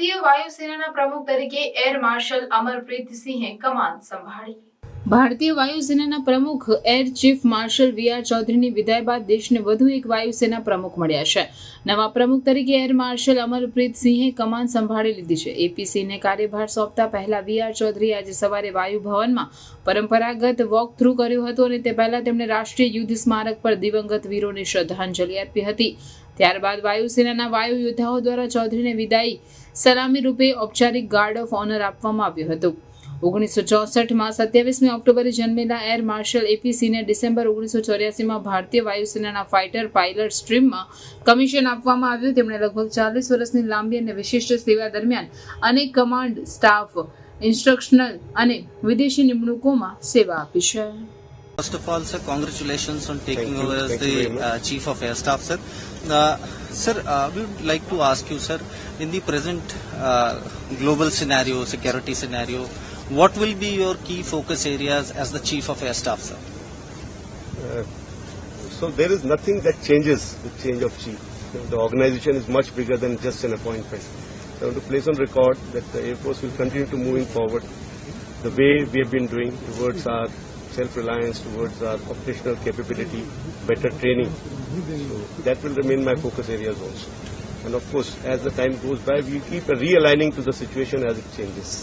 વાયુસેનાના પ્રમુખ તરીકે એર માર્શલ અમરપ્રીત સિંહે કમાન સંભાળી. ભારતીય વાયુસેનાના પ્રમુખ, air chief marshal V R ચૌધરીની વિદાય બાદ દેશને વધુ એક વાયુસેના પ્રમુખ મળ્યા છે. નવા પ્રમુખ તરીકે એર માર્શલ અમરપ્રીત સિંહે કમાન સંભાળી લીધી છે. એપીસીને કાર્યભાર સોંપતા પહેલા વી આર ચૌધરી આજે સવારે વાયુ ભવનમાં પરંપરાગત વોક થ્રુ કર્યું હતું અને તે પહેલા તેમણે રાષ્ટ્રીય યુદ્ધ સ્મારક પર દિવંગત વીરોને શ્રદ્ધાંજલિ આપી હતી. ત્યારબાદ વાયુસેનાના વાયુ યોદ્ધાઓ દ્વારા ચૌધરીને વિદાયી સલામી રૂપે ઔપચારિક ગાર્ડ ઓફ ઓનર આપવામાં આવ્યું હતું. ઓગણીસો ચોસઠમાં સત્યાવીસમી ઓક્ટોબરે જન્મેલા એર માર્શલ એપીસીને ડિસેમ્બર ઓગણીસો ચોર્યાસીમાં ભારતીય વાયુસેનાના ફાઇટર પાયલટ સ્ટ્રીમમાં કમિશન આપવામાં આવ્યું. તેમણે લગભગ ચાલીસ વર્ષની લાંબી અને વિશિષ્ટ સેવા દરમિયાન અનેક કમાન્ડ, સ્ટાફ, ઇન્સ્ટ્રક્શનલ અને વિદેશી નિમણૂકોમાં સેવા આપી છે. First of all, sir, congratulations on taking over as Thank you very the uh, Chief of Air Staff, sir. Uh, sir, uh, we would like to ask you, sir, in the present uh, global scenario, security scenario, what will be your key focus areas as the Chief of Air Staff, sir? Uh, So there is nothing that changes with change of chief. The organization is much bigger than just an appointment. I want to place on record that the Air Force will continue to moving forward the way we have been doing towards our self-reliance, towards our operational capability, better training. So that will remain my focus areas also. And of course, as the time goes by, we keep realigning to the situation as it changes.